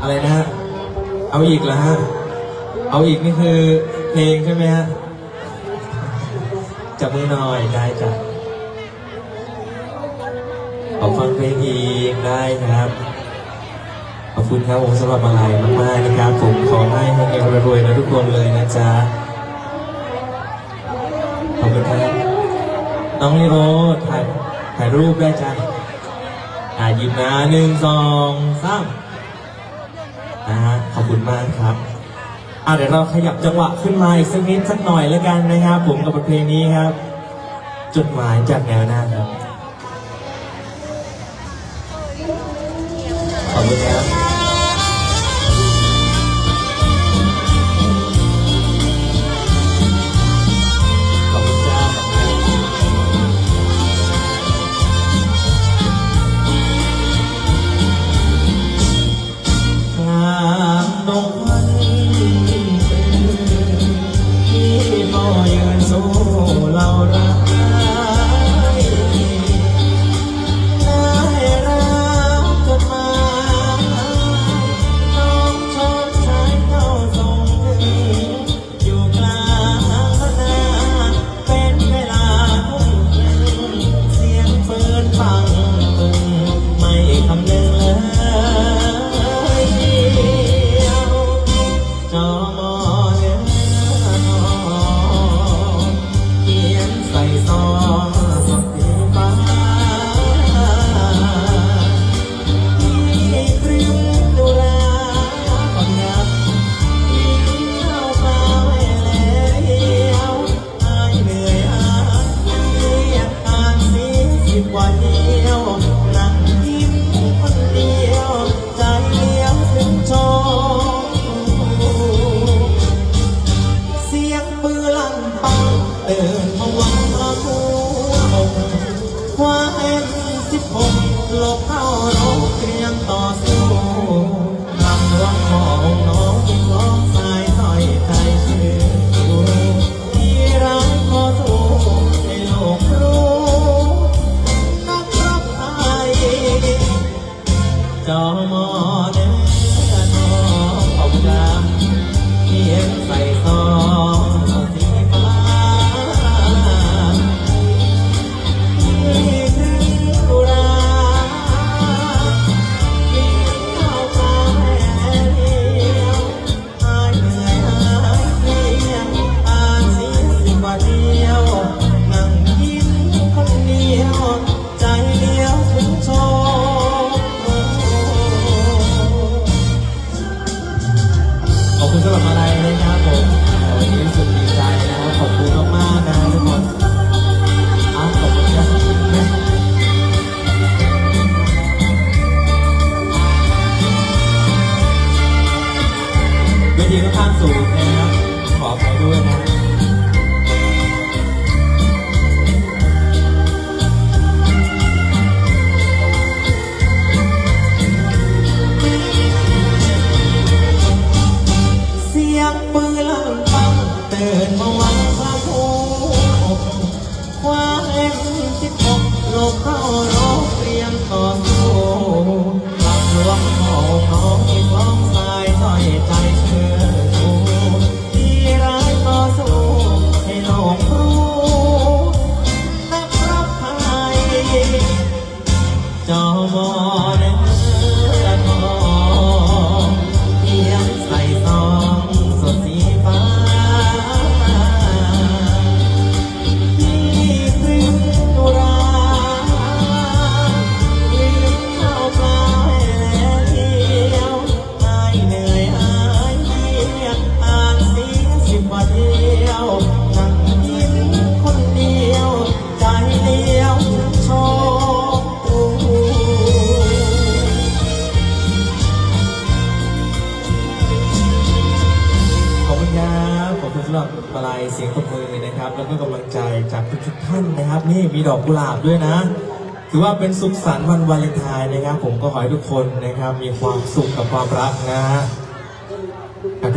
อะไรนะฮะ เอาอีกเหรอฮะ เอาอีกนี่คือเพลงใช่ไหมฮะ จับมือหน่อยได้จ้ะขอฟังเพลงอีกได้ครับ ขอบคุณครับผมสำหรับอะไรมากๆนะครับ ผมขอให้ให้เฮงรวยๆนะทุกคนเลยนะจ๊ะ ขอบคุณครับ น้องลิโรถ่ายถ่ายรูปได้จ้ะอ่าหยิบนะหนึ่งสองสาม นะฮะขอบคุณมากครับอ่าเดี๋ยวเราขยับจังหวะขึ้นมาอีกสักนิดสักหน่อยแล้วกันนะครับ ผมกับบทเพลงนี้ครับ จดหมายจากแนวหน้าครับขอบคุณครับ ลั่นปังเตือนพวังพระหัวอกคว้าเอ็มสิบหกหลบเข้า ข้างสูงนะครับขออภัยด้วยนะ จ หรับมาลายเสียงปรบมือนะครับ แล้วก็กำลังใจจากทุกๆท่านนะครับ นี่มีดอกกุหลาบด้วยนะ ถือว่าเป็นสุขสันต์วันวาเลนไทน์นะครับ ผมก็ขอให้ทุกคนนะครับ มีความสุขกับความรักนะฮะ